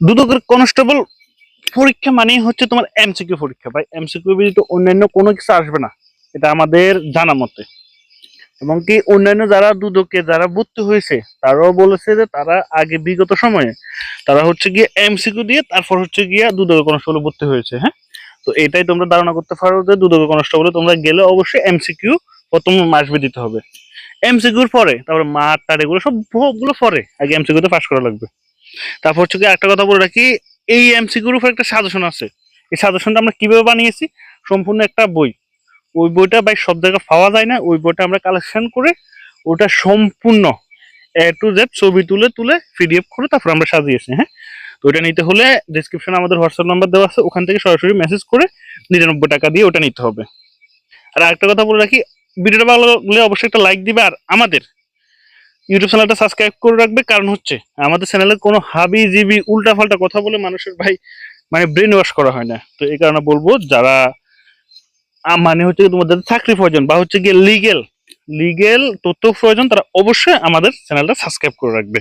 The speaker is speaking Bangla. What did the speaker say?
দুদকের কনস্টেবল পরীক্ষা মানে হচ্ছে তোমার এমসিকিউ পরীক্ষা। ভাই এমসিকিউ ব্যতীত অন্যান্য কোনো কিছু আসবে না, এটা আমাদের জানা মতে। এবং কি অন্যান্য যারা দুদকে যারা ভর্তি হয়েছে, তারাও বলেছে যে তারা আগে বিগত সময়ে তারা হচ্ছে গিয়ে এমসিকিউ দিয়ে তারপর হচ্ছে গিয়ে দুদকের কনস্টেবল ভর্তি হয়েছে হ্যাঁ? তো এটাই তোমরা ধারণা করতে পারো যে দুদকের কনস্টেবলে তোমরা গেলে অবশ্যই এমসিকিউ প্রথম মাসবে দিতে হবে। এমসিকিউর পরে, তারপরে মাঠ, টাট, এগুলো সবগুলো পরে আগে এমসিকিউতে পাস করা লাগবে। তারপর হচ্ছে কি একটা কথা বলে রাখি, এই এমসিকিউর উপর একটা সাজেশন আছে। এই সাজেশনটা আমরা কীভাবে বানিয়েছি? সম্পূর্ণ একটা বই। ওই বইটা ভাই সব জায়গায় পাওয়া যায় না, ওই বইটা আমরা কালেকশন করে ওটা সম্পূর্ণ এ টু জেড ছবি তুলে তুলে পিডিএফ করে তারপর আমরা সাজিয়েছি হ্যাঁ? তো ওটা নিতে হলে ডিসক্রিপশনে আমাদের হোয়াটসঅ্যাপ নাম্বার দেওয়া আছে, ওখান থেকে সরাসরি মেসেজ করে নিরানব্বই টাকা দিয়ে ওটা নিতে হবে। আর একটা কথা বলে রাখি, ভিডিওটা ভালো লাগলে অবশ্যই একটা লাইক দিবে, আর আমাদের ইউটিউব চ্যানেলটা সাবস্ক্রাইব করে রাখবে, কারণ হচ্ছে আমাদের চ্যানেলে কোনো হাবি জিবি উল্টা ফাল্টা কথা বলে মানুষের ভাই মানে ব্রেন ওয়াশ করা হয় না। তো এই কারণে বলব, যারা মানে হচ্ছে তোমাদের চাকরি প্রয়োজন বা হচ্ছে গিয়ে লিগেল লিগেল তথ্য প্রয়োজন, তারা অবশ্যই আমাদের চ্যানেলটা সাবস্ক্রাইব করে রাখবে।